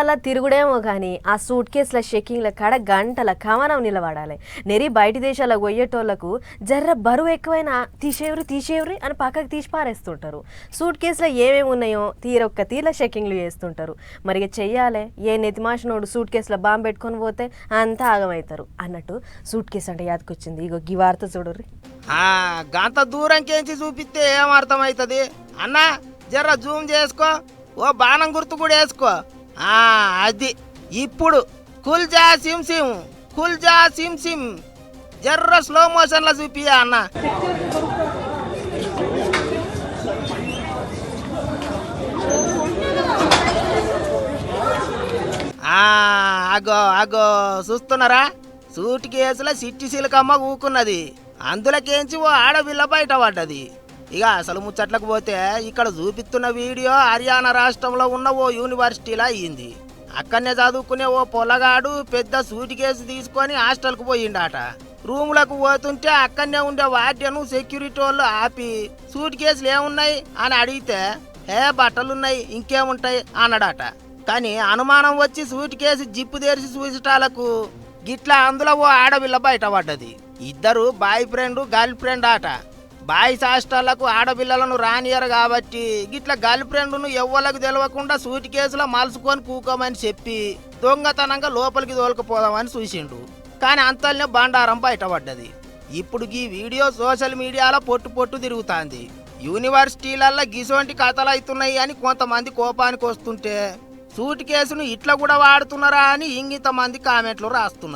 అలా తిరుగుడేమో కానీ ఆ సూట్ కేసుల షెకింగ్ల కాడ గంటల కవనం నిలబడాలి. నెరి బయట దేశాలకు పోయేటోళ్ళకు జర్ర బరువు ఎక్కువైనా తీసేవరి తీసేవరి అని పక్కకు తీసి పారేస్తుంటారు. సూట్ కేసులో ఏమేమి ఉన్నాయో తీరొక్క తీర్ల షెకింగ్లు చేస్తుంటారు. మరి చెయ్యాలి. ఏ నెతిమాషనోడు సూట్ కేసులో బాంబు పెట్టుకొని పోతే అంతా ఆగమవుతారు అన్నట్టు సూట్ కేసు అంటే యాదకొచ్చింది. ఇగో గి వార్త చూడర్రి. గంత దూరం కేంచి చూపిస్తే ఏం అర్థమవుతుంది అన్నా జర్ర జూమ్ చేసుకో. ఓ బాణం గుర్తు కూడా వేసుకో. అది. ఇప్పుడు కుల్జా సిమ్ సిమ్ కుల్జా సిమ్ సిమ్. జర్ర స్లో మోషన్లో చూపియా అన్న. అగో అగో చూస్తున్నారా? సూట్ కేసులో సిట్టి సిలకమ్మ ఊకున్నది. అందులోకేంచి ఓ ఆడపిల్ల బయట పడ్డది? ఇక అసలు ముచ్చట్లకు పోతే ఇక్కడ చూపిస్తున్న వీడియో హర్యానా రాష్ట్రంలో ఉన్న ఓ యూనివర్సిటీలో అయ్యింది. అక్కడనే చదువుకునే ఓ పొలగాడు పెద్ద సూట్ కేసు తీసుకొని హాస్టల్కు పోయిండాట. రూములకు పోతుంటే అక్కడనే ఉండే వార్డెను సెక్యూరిటీ వాళ్ళు ఆపి సూట్ కేసులు ఏమున్నాయి అని అడిగితే ఏ బట్టలున్నాయి ఇంకేముంటాయి? అన్నాడట. కానీ అనుమానం వచ్చి సూట్ కేసు జిప్పు తెరిచి చూసటాలకు గిట్లా అందులో ఓ ఆడపిల్ల బయటపడ్డది. ఇద్దరు బాయ్ ఫ్రెండ్ గర్ల్ ఫ్రెండ్ ఆట బాయ్స్ హాస్టళ్ళకు ఆడపిల్లలను రానియరు కాబట్టి గిట్ల గర్ల్ ఫ్రెండ్ను ఎవ్వలకు తెలవకుండా సూట్ కేసులో మలుసుకొని కూకోమని చెప్పి దొంగతనంగా లోపలికి తోలుకుపోదామని చూసిండు. కానీ అంతల్నే బండారం బయటపడ్డది. ఇప్పుడు ఈ వీడియో సోషల్ మీడియాలో పొట్టు పొట్టు తిరుగుతాంది. యూనివర్సిటీలల్లో గిసోంటి కథలు అవుతున్నాయి అని కొంతమంది కోపానికి వస్తుంటే సూట్ కేసును ఇట్లా కూడా వాడుతున్నారా అని ఇంగిత మంది కామెంట్లు రాస్తున్నారు.